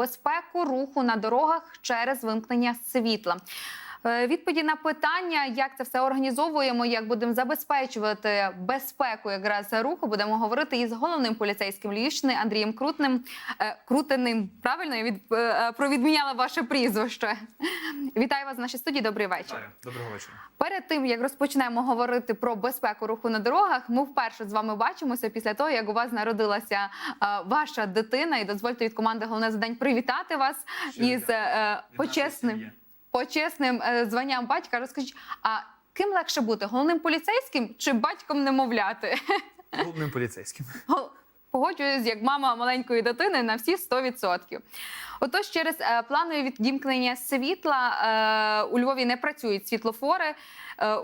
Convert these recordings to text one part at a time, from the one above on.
безпеку руху на дорогах через вимкнення світла. Е, Відповіді на питання, як це все організовуємо, як будемо забезпечувати безпеку якраз руху, будемо говорити із головним поліцейським Львівщини Андрієм Крутним. Е, Крутеним. Правильно я від е, провідміняла ваше прізвище. Вітаю вас в нашій студії. Добрий вечір. Вітаю. Доброго вечора. Перед тим як розпочнемо говорити про безпеку руху на дорогах, ми вперше з вами бачимося після того, як у вас народилася ваша дитина. І дозвольте від команди головне задань привітати вас Щиро із почесним. Почесним е, званням батька. Розкажіть, а ким легше бути головним поліцейським чи батьком немовляти? Головним поліцейським. Погоджуюсь, як мама маленької дитини на всі 100%. Отож, через е, планове відімкнення світла е, у Львові не працюють світлофори.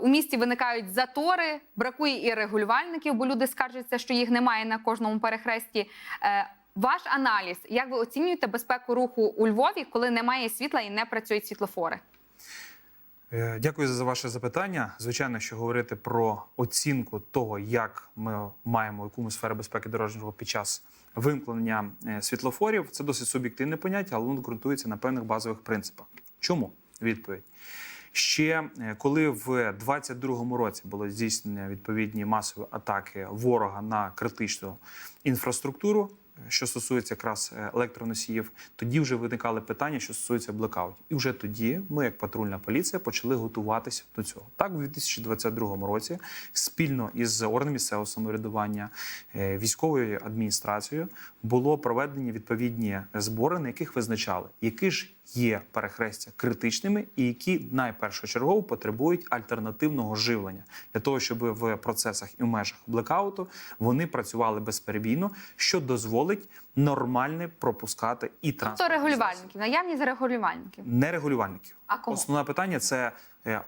У місті виникають затори, бракує і регулювальників, бо люди скаржаться, що їх немає на кожному перехресті. Ваш аналіз, як ви оцінюєте безпеку руху у Львові, коли немає світла і не працюють світлофори? Е, Дякую за ваше запитання. Звичайно, що говорити про оцінку того, як ми маємо яку ми сферу безпеки дорожнього під час вимкнення е, світлофорів, це досить суб'єктивне поняття, але воно ґрунтується на певних базових принципах. Чому? Відповідь. Ще е, коли в 22-му році було здійснення відповідні масові атаки ворога на критичну інфраструктуру, що стосується якраз е, електроносіїв, тоді вже виникали питання, що стосується блекаутів. І вже тоді ми, як патрульна поліція, почали готуватися до цього. Так, у 2022 році спільно із органами місцевого самоврядування, е, військовою адміністрацією було проведені відповідні збори, на яких визначали, які ж є перехрестя критичними і які найпершочергово потребують альтернативного живлення для того, щоб в процесах і в межах блекауту вони працювали безперебійно, що дозволить нормальне пропускати і Тобто транспорт. регулювальників, наявність регулювальників. Не регулювальників. А кому? Основне питання це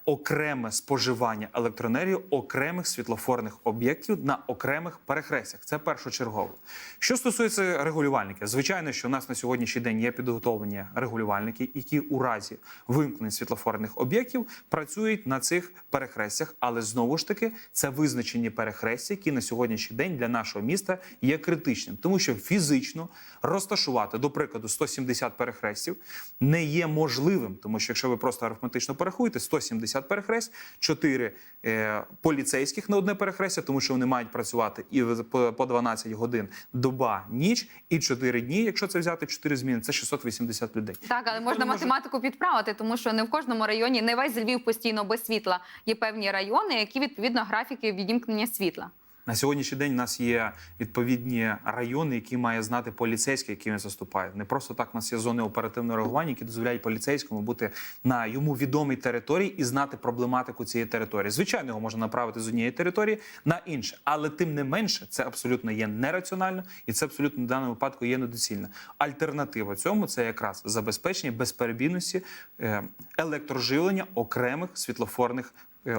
окреме споживання електроенергії окремих світлофорних об'єктів на окремих перехрестях. Це першочергово. Що стосується регулювальників, звичайно, що у нас на сьогоднішній день є підготовлені регулювальники, які у разі вимкнень світлофорних об'єктів працюють на цих перехрестях. Але знову ж таки, це визначені перехрестя, які на сьогоднішній день для нашого міста є критичним, тому що фізично розташувати, до прикладу, 170 перехрестів не є можливим, тому що якщо ви просто арифметично порахуєте, 170 перехресть, 4 е, поліцейських на одне перехрестя, тому що вони мають працювати і в- по, по 12 годин доба, ніч, і 4 дні. Якщо це взяти 4 зміни, це 680 людей. Так, але можна математику може- підправити, тому що не в кожному районі, не весь Львів постійно без світла. Є певні райони, які відповідно графіки відімкнення світла. На сьогоднішній день у нас є відповідні райони, які має знати поліцейський, який він заступає. Не просто так у нас є зони оперативного реагування, які дозволяють поліцейському бути на йому відомій території і знати проблематику цієї території. Звичайно, його можна направити з однієї території на інше, але тим не менше це абсолютно є нераціонально і це абсолютно в даному випадку є недоцільно. Альтернатива цьому це якраз забезпечення безперебійності е, електроживлення окремих світлофорних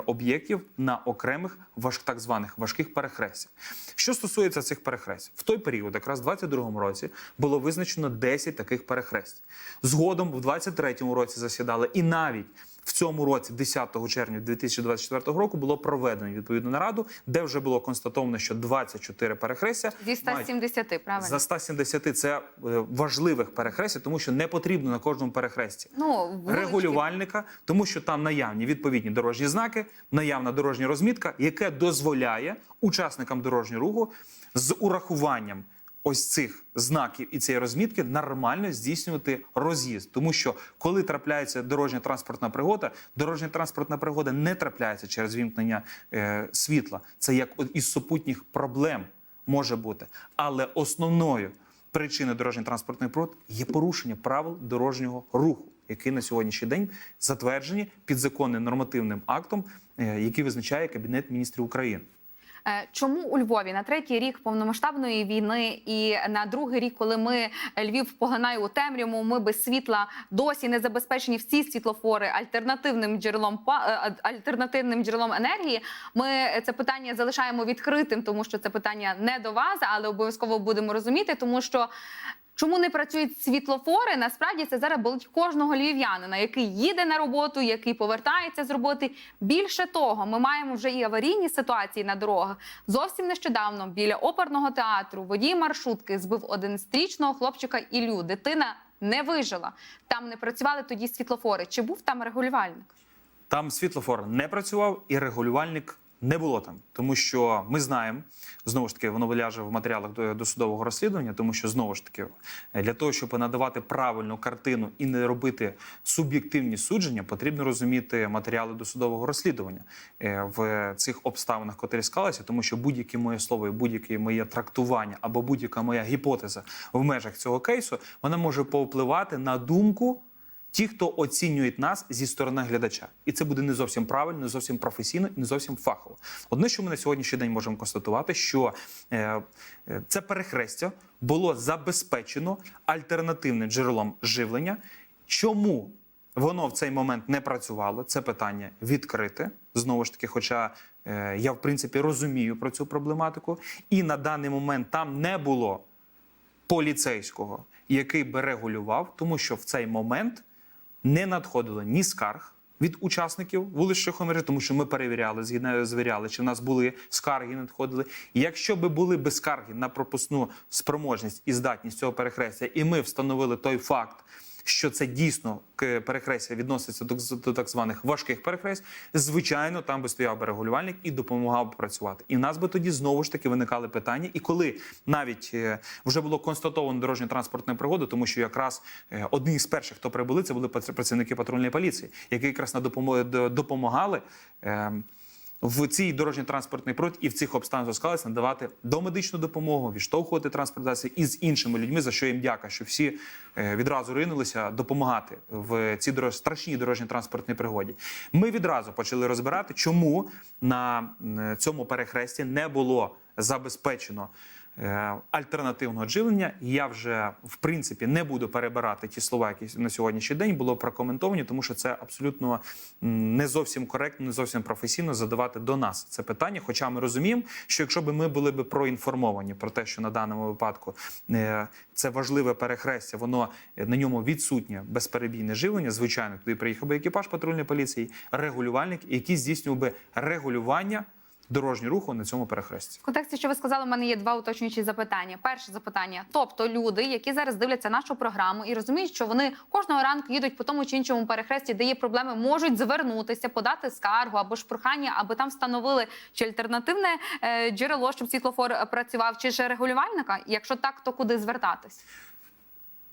об'єктів на окремих важ, так званих важких перехрестях. Що стосується цих перехрестів, в той період, якраз в 22-му році, було визначено 10 таких перехрестів. Згодом в 23-му році засідали і навіть. В цьому році, 10 червня 2024 року, було проведено відповідну нараду, де вже було констатовано, що 24 перехрестя Зі мають 170, правильно? за 170 це е, важливих перехрестів, тому що не потрібно на кожному перехресті Ну, регулювальника, тому що там наявні відповідні дорожні знаки, наявна дорожня розмітка, яке дозволяє учасникам дорожнього руху з урахуванням ось цих знаків і цієї розмітки нормально здійснювати роз'їзд. Тому що коли трапляється дорожня транспортна пригода, дорожня транспортна пригода не трапляється через вімкнення е, світла. Це як із супутніх проблем може бути. Але основною причиною дорожньої транспортної пригод є порушення правил дорожнього руху, які на сьогоднішній день затверджені підзаконним нормативним актом, е, який визначає Кабінет міністрів України. Е, Чому у Львові на третій рік повномасштабної війни і на другий рік, коли ми е, Львів поглинає у темряву, ми без світла досі не забезпечені всі світлофори альтернативним джерелом е, альтернативним джерелом енергії? Ми це питання залишаємо відкритим, тому що це питання не до вас, але обов'язково будемо розуміти, тому що. Чому не працюють світлофори? Насправді це зараз болить кожного львів'янина, який їде на роботу, який повертається з роботи. Більше того, ми маємо вже і аварійні ситуації на дорогах. Зовсім нещодавно біля оперного театру водій маршрутки збив 11-річного хлопчика Ілю. Дитина не вижила. Там не працювали тоді світлофори. Чи був там регулювальник? Там світлофор не працював і регулювальник не було там, тому що ми знаємо знову ж таки, воно ляже в матеріалах до досудового розслідування, тому що знову ж таки для того, щоб надавати правильну картину і не робити суб'єктивні судження, потрібно розуміти матеріали досудового розслідування е, в цих обставинах, котрі склалися, тому що будь-яке моє слово, і будь-яке моє трактування або будь-яка моя гіпотеза в межах цього кейсу, вона може повпливати на думку ті, хто оцінюють нас зі сторони глядача, і це буде не зовсім правильно, не зовсім професійно і не зовсім фахово. Одне, що ми на сьогоднішній день можемо констатувати, що е, е, це перехрестя було забезпечено альтернативним джерелом живлення. Чому воно в цей момент не працювало? Це питання відкрите знову ж таки. Хоча е, я в принципі розумію про цю проблематику, і на даний момент там не було поліцейського, який би регулював, тому що в цей момент не надходило ні скарг від учасників вуличних мережі, тому що ми перевіряли, згідно звіряли, чи в нас були скарги, надходили. І якщо би були би скарги на пропускну спроможність і здатність цього перехрестя, і ми встановили той факт. Що це дійсно перехрестя відноситься до, до так званих важких перехресть, звичайно, там би стояв би регулювальник і допомагав би працювати. І в нас би тоді знову ж таки виникали питання. І коли навіть е, вже було констатовано дорожньо-транспортну пригоду, тому що якраз е, одні з перших, хто прибули, це були працівники патрульної поліції, які якраз на допомо- до- допомагали. В цій дорожньо-транспортний прот і в цих обставинах склалися надавати домедичну допомогу, відштовхувати транспорт і із іншими людьми, за що їм дяка, що всі е, відразу ринулися допомагати в цій дорож... страшній дорожньо-транспортній пригоді. Ми відразу почали розбирати, чому на цьому перехресті не було забезпечено. Е, Альтернативного живлення я вже в принципі не буду перебирати ті слова, які на сьогоднішній день було прокоментовані, тому що це абсолютно не зовсім коректно, не зовсім професійно задавати до нас це питання. Хоча ми розуміємо, що якщо б ми були б проінформовані про те, що на даному випадку е, це важливе перехрестя, воно е, на ньому відсутнє безперебійне живлення. Звичайно, туди приїхав би екіпаж патрульної поліції, регулювальник, який здійснював би регулювання дорожнього руху на цьому перехресті. В контексті, що ви сказали, у мене є два уточнюючі запитання. Перше запитання: тобто люди, які зараз дивляться нашу програму і розуміють, що вони кожного ранку їдуть по тому чи іншому перехресті, де є проблеми, можуть звернутися, подати скаргу або ж прохання, аби там встановили чи альтернативне е, джерело, щоб світлофор працював, чи ж регулювальника. Якщо так, то куди звертатись?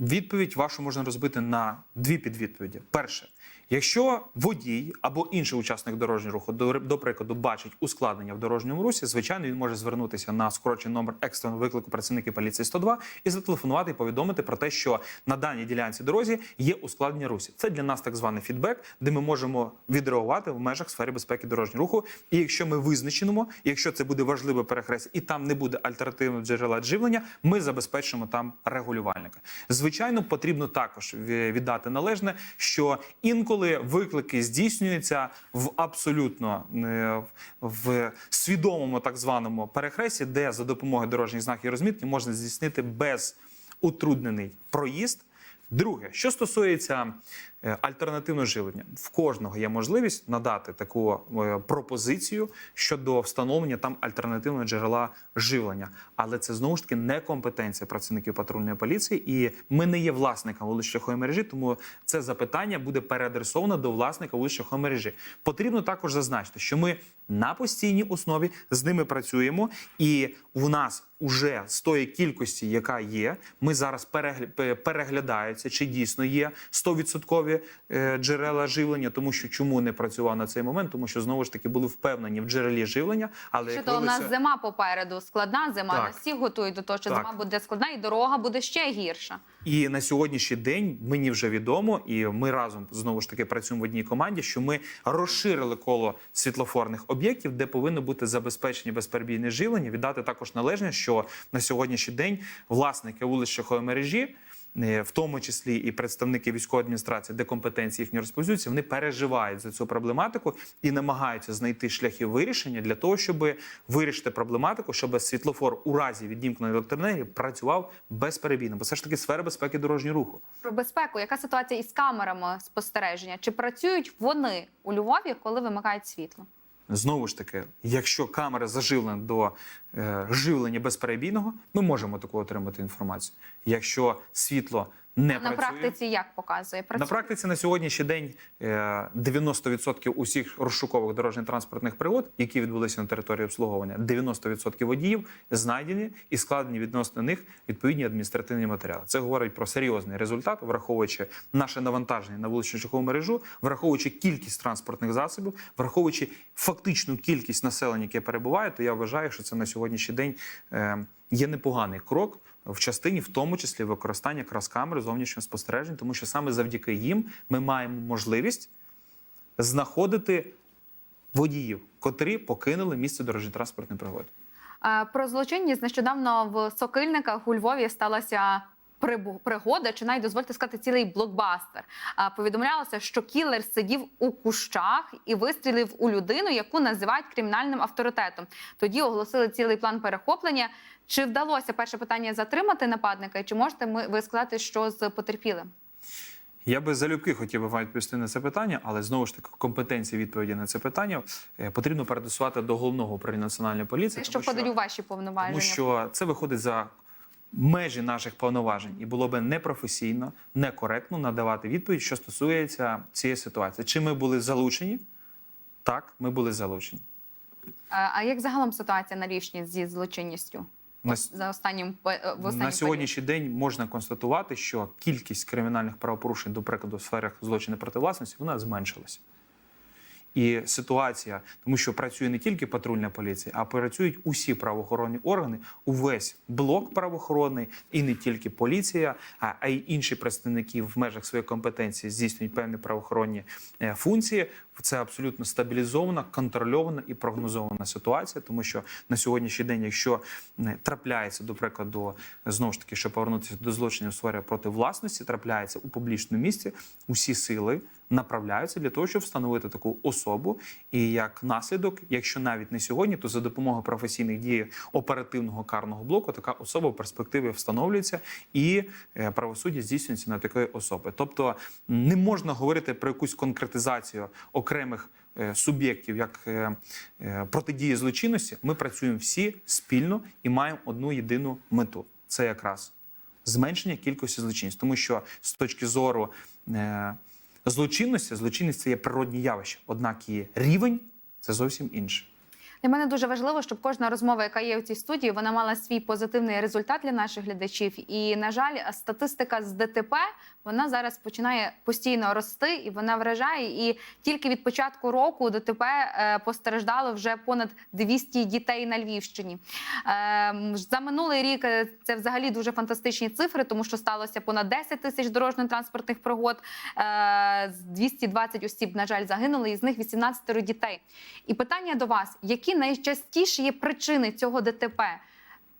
Відповідь вашу можна розбити на дві підвідповіді. Перше, якщо водій або інший учасник дорожнього руху, до, до прикладу, бачить ускладнення в дорожньому русі, звичайно, він може звернутися на скорочений номер екстреного виклику працівників поліції 102 і зателефонувати і повідомити про те, що на даній ділянці дорозі є ускладнення русі. Це для нас так званий фідбек, де ми можемо відреагувати в межах сфери безпеки дорожнього руху. І якщо ми визначимо, якщо це буде важливе перехрестя і там не буде альтернативного джерела живлення, ми забезпечимо там регулювальника. Звичайно, потрібно також віддати належне, що інколи виклики здійснюються в абсолютно е, в свідомому так званому перехресті, де за допомогою дорожніх знаків і розмітки можна здійснити без утруднений проїзд. Друге, що стосується е, альтернативного живлення, в кожного є можливість надати таку е, пропозицію щодо встановлення там альтернативного джерела живлення. Але це знову ж таки не компетенція працівників патрульної поліції, і ми не є власником вулично-шляхової мережі, тому це запитання буде переадресовано до власника вулично-шляхової мережі. Потрібно також зазначити, що ми на постійній основі з ними працюємо, і у нас уже з тої кількості, яка є, ми зараз перегля- переглядаються, чи дійсно є 100% е, джерела живлення, тому що чому не працював на цей момент, тому що знову ж таки були впевнені в джерелі живлення, але Що то у нас зима попереду, складна зима. Так. Нас всіх готують до того, що Так. зима буде складна, і дорога буде ще гірша. І на сьогоднішній день мені вже відомо, і ми разом знову ж таки працюємо в одній команді, що ми розширили коло світлофорних об'єктів, де повинно бути забезпечені безперебійне живлення. Віддати також належне, що на сьогоднішній день власники вуличної мережі. Е, В тому числі і представники військової адміністрації, де компетенції їхні розповсюджуються, вони переживають за цю проблематику і намагаються знайти шляхи вирішення для того, щоб вирішити проблематику, щоб світлофор у разі відімкненої електроенергії працював безперебійно. Бо це ж таки сфера безпеки дорожнього руху. Про безпеку, яка ситуація із камерами спостереження? Чи працюють вони у Львові, коли вимикають світло? Знову ж таки, якщо камера заживлена до е, живлення безперебійного, ми можемо таку отримати інформацію. Якщо світло не на працює. практиці як показує? Працює? На практиці на сьогоднішній день е, 90% усіх розшукових дорожньо-транспортних пригод, які відбулися на території обслуговування, 90% водіїв знайдені і складені відносно них відповідні адміністративні матеріали. Це говорить про серйозний результат, враховуючи наше навантаження на вуличну шляхову мережу, враховуючи кількість транспортних засобів, враховуючи фактичну кількість населення, яке перебуває, то я вважаю, що це на сьогоднішній день е, є непоганий крок в частині, в тому числі використання крос-камер зовнішнього спостереження, тому що саме завдяки їм ми маємо можливість знаходити водіїв, котрі покинули місце дорожньо-транспортної пригоди. Про злочинність нещодавно в Сокильниках у Львові сталася пригода, чи навіть дозвольте сказати цілий блокбастер. Повідомлялося, що кілер сидів у кущах і вистрілив у людину, яку називають кримінальним авторитетом. Тоді оголосили цілий план перехоплення. Чи вдалося перше питання затримати нападника? Чи можете ми ви сказати, що з потерпілим? Я би залюбки хотів би вам відповісти на це питання, але знову ж таки компетенції відповіді на це питання е, потрібно передусувати до головного управління національної поліції. Що подають ваші повноваження? Тому що це виходить за межі наших повноважень, і було би непрофесійно, некоректно надавати відповідь, що стосується цієї ситуації. Чи ми були залучені? Так, ми були залучені. А як загалом ситуація на Львівщині зі злочинністю? На за останнім е, в На сьогоднішній день можна констатувати, що кількість кримінальних правопорушень, до прикладу, в сферах злочину проти власності, вона зменшилася. І ситуація, тому що працює не тільки патрульна поліція, а працюють усі правоохоронні органи, увесь блок правоохоронний, і не тільки поліція, а а й інші представники в межах своєї компетенції здійснюють певні правоохоронні е, функції. Це абсолютно стабілізована, контрольована і прогнозована ситуація, тому що на сьогоднішній день, якщо е, трапляється, до прикладу, знову ж таки, щоб повернутися до злочинів сфері проти власності, трапляється у публічному місці, усі сили направляються для того, щоб встановити таку особу. І як наслідок, якщо навіть не сьогодні, то за допомогою професійних дій оперативного карного блоку така особа в перспективі встановлюється і е, правосуддя здійснюється на такої особи. Тобто не можна говорити про якусь конкретизацію окремих. е, Суб'єктів як е, е, протидії злочинності, ми працюємо всі спільно і маємо одну єдину мету. Це якраз зменшення кількості злочинців. Тому що з точки зору злочинності, злочинність це є природні явище, однак її рівень це зовсім інше. Для мене дуже важливо, щоб кожна розмова, яка є у цій студії, вона мала свій позитивний результат для наших глядачів. І на жаль, статистика з ДТП вона зараз починає постійно рости і вона вражає. І тільки від початку року ДТП е, постраждало вже понад 200 дітей на Львівщині. Е, за минулий рік е, це взагалі дуже фантастичні цифри, тому що сталося понад 10 тисяч дорожньо-транспортних пригод. Е, 220 осіб, на жаль, загинули, і з них 18 дітей. І питання до вас: які найчастіші є причини цього ДТП?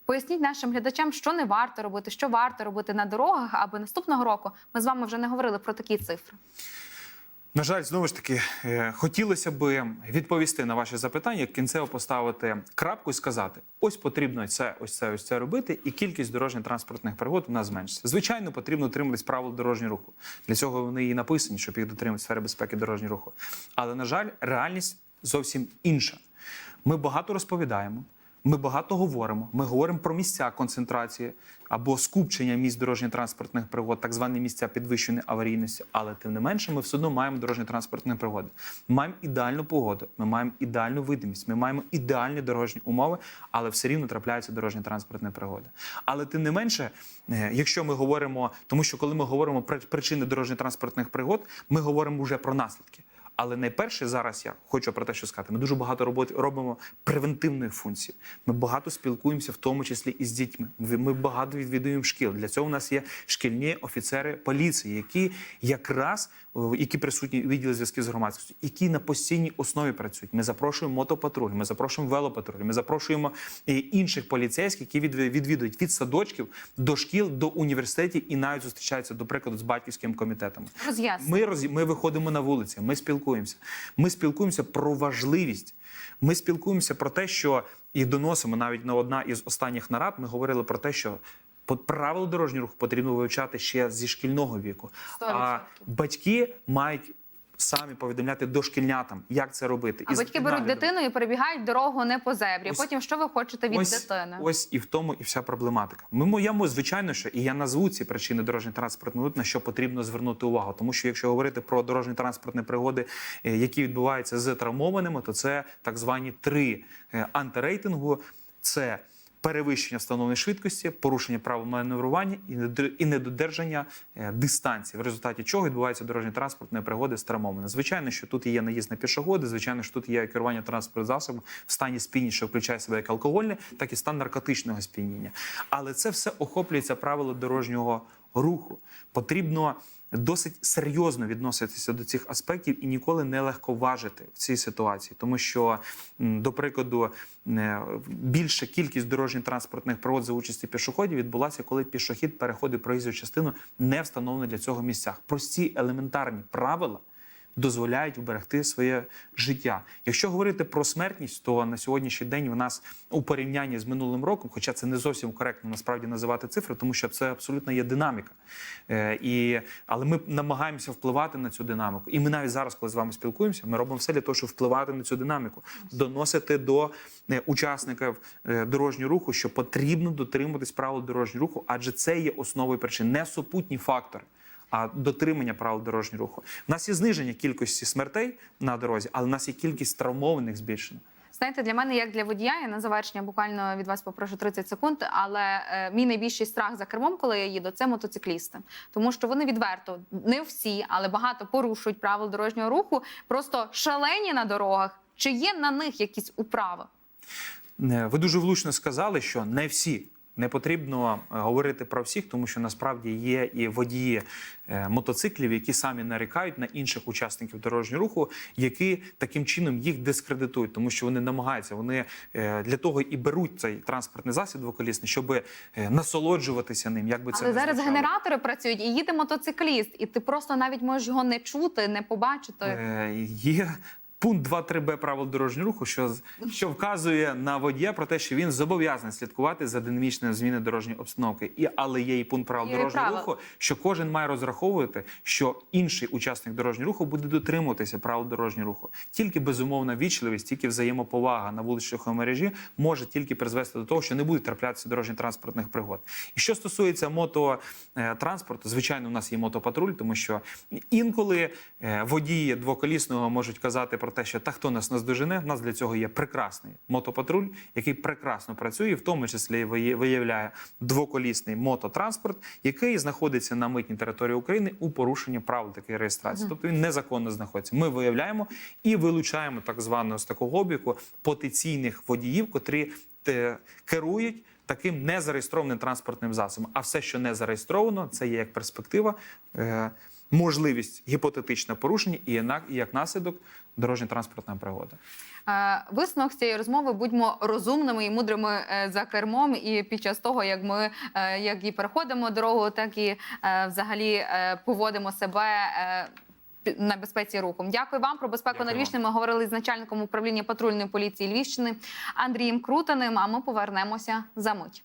Поясніть нашим глядачам, що не варто робити, що варто робити на дорогах, аби наступного року ми з вами вже не говорили про такі цифри. На жаль, знову ж таки, е, хотілося би відповісти на ваші запитання, кінцево поставити крапку і сказати: ось потрібно це, ось це, ось це робити, і кількість дорожньо-транспортних пригод у нас зменшиться. Звичайно, потрібно дотримуватись правил дорожнього руху. Для цього вони і написані, щоб їх дотримувати в сфері безпеки дорожнього руху. Але на жаль, реальність зовсім інша. Ми багато розповідаємо. Ми багато говоримо. Ми говоримо про місця концентрації або скупчення місць дорожньо-транспортних пригод, так звані місця підвищеної аварійності. Але тим не менше, ми все одно маємо дорожньо-транспортні пригоди. Ми маємо ідеальну погоду, ми маємо ідеальну видимість, ми маємо ідеальні дорожні умови, але все рівно трапляються дорожньо-транспортні пригоди. Але тим не менше, е, якщо ми говоримо, тому що коли ми говоримо про причини дорожньо-транспортних пригод, ми говоримо вже про наслідки. Але найперше зараз я хочу про те, що сказати. Ми дуже багато роботи робимо превентивної функції. Ми багато спілкуємося, в тому числі і з дітьми. Ми багато відвідуємо шкіл. Для цього у нас є шкільні офіцери поліції, які якраз о, які присутні у відділі зв'язків з громадськістю, які на постійній основі працюють. Ми запрошуємо мотопатруль, ми запрошуємо велопатруль, ми запрошуємо е, інших поліцейських, які відвідують від садочків до шкіл, до університетів і навіть зустрічаються, до прикладу, з батьківськими комітетами. Роз'ясніть. Ми роз... ми виходимо на вулиці, ми спілкуємося. Ми спілкуємося про важливість. Ми спілкуємося про те, що і доносимо навіть на одна із останніх нарад. Ми говорили про те, що правила дорожнього руху потрібно вивчати ще зі шкільного віку. 100%. А батьки мають самі повідомляти дошкільнятам, як це робити. А І батьки беруть сигналювати. дитину і перебігають дорогу не по зебрі. Ось- Потім що ви хочете від ось, дитини? Ось і в тому і вся проблематика. Ми моєму, звичайно, що і я назву ці причини дорожньо-транспортної на що потрібно звернути увагу. Тому що якщо говорити про дорожньо-транспортні пригоди, е, які відбуваються з травмованими, то це так звані три е, антирейтингу. Це Перевищення встановленої швидкості, порушення правил маневрування і недодержання е, дистанції, в результаті чого відбуваються дорожньо-транспортні пригоди з травмованими. Звичайно, що тут є наїзд на пішоходи, звичайно, що тут є керування транспортним засобом в стані сп'яніння, що включає себе як алкогольне, так і стан наркотичного сп'яніння. Але це все охоплюється правило дорожнього руху. Потрібно досить серйозно відноситися до цих аспектів і ніколи не легковажити в цій ситуації, тому що, до прикладу, е, більша кількість дорожньо-транспортних пригод за участі пішоходів відбулася, коли пішохід переходив проїзду частину не встановлено для цього місцях. Прості елементарні правила дозволяють вберегти своє життя. Якщо говорити про смертність, то на сьогоднішній день в нас у порівнянні з минулим роком, хоча це не зовсім коректно насправді називати цифри, тому що це абсолютно є динаміка. Е, і, але ми намагаємося впливати на цю динаміку. І ми навіть зараз, коли з вами спілкуємося, ми робимо все для того, щоб впливати на цю динаміку, доносити до е, учасників е, дорожнього руху, що потрібно дотримуватись правил дорожнього руху, адже це є основою причин, не супутні фактори а дотримання правил дорожнього руху. У нас є зниження кількості смертей на дорозі, але у нас є кількість травмованих збільшена. Знаєте, для мене, як для водія, я на завершення буквально від вас попрошу 30 секунд. Але е, мій найбільший страх за кермом, коли я їду, це мотоциклісти, тому що вони відверто не всі, але багато порушують правил дорожнього руху, просто шалені на дорогах. Чи є на них якісь управи? Е, Ви дуже влучно сказали, що не всі. Не потрібно е, говорити про всіх, тому що насправді є і водії е, мотоциклів, які самі нарікають на інших учасників дорожнього руху, які таким чином їх дискредитують, тому що вони намагаються. Вони е, для того і беруть цей транспортний засіб двоколісний, щоб насолоджуватися ним. Як би це Але не зараз звучало. генератори працюють, і їде мотоцикліст, і ти просто навіть можеш його не чути, не побачити. Е, Є пункт 2.3б правил дорожнього руху, що, що вказує на водія про те, що він зобов'язаний слідкувати за динамічною зміною дорожньої обстановки. І але є і пункт правил Є дорожнього правила. руху, що кожен має розраховувати, що інший учасник дорожнього руху буде дотримуватися правил дорожнього руху. Тільки безумовна вічливість, тільки взаємоповага на вуличних мережі може тільки призвести до того, що не буде траплятися дорожньо-транспортних пригод. І що стосується мототранспорту, звичайно, у нас є мотопатруль, тому що інколи е, водії двоколісного можуть казати про те, що та хто нас наздожене. У нас для цього є прекрасний мотопатруль, який прекрасно працює, в тому числі виявляє двоколісний мототранспорт, який знаходиться на митній території України у порушенні правил такої реєстрації. Тобто він незаконно знаходиться. Ми виявляємо і вилучаємо так званого з такого обліку потенційних водіїв, котрі те, керують. Таким незареєстрованим транспортним засобом. А все, що не зареєстровано, це є як перспектива, е, можливість гіпотетичного порушення і як, наслідок дорожньо-транспортна пригода. Е, Висновок з цієї розмови будьмо розумними і мудрими е, за кермом. І під час того, як ми е, як і переходимо дорогу, так і взагалі поводимо себе. На безпеці руху. Дякую вам про безпеку Дякую на Львівщині. Ми говорили з начальником управління патрульної поліції Львівщини Андрієм Крутаним. А ми повернемося за мить.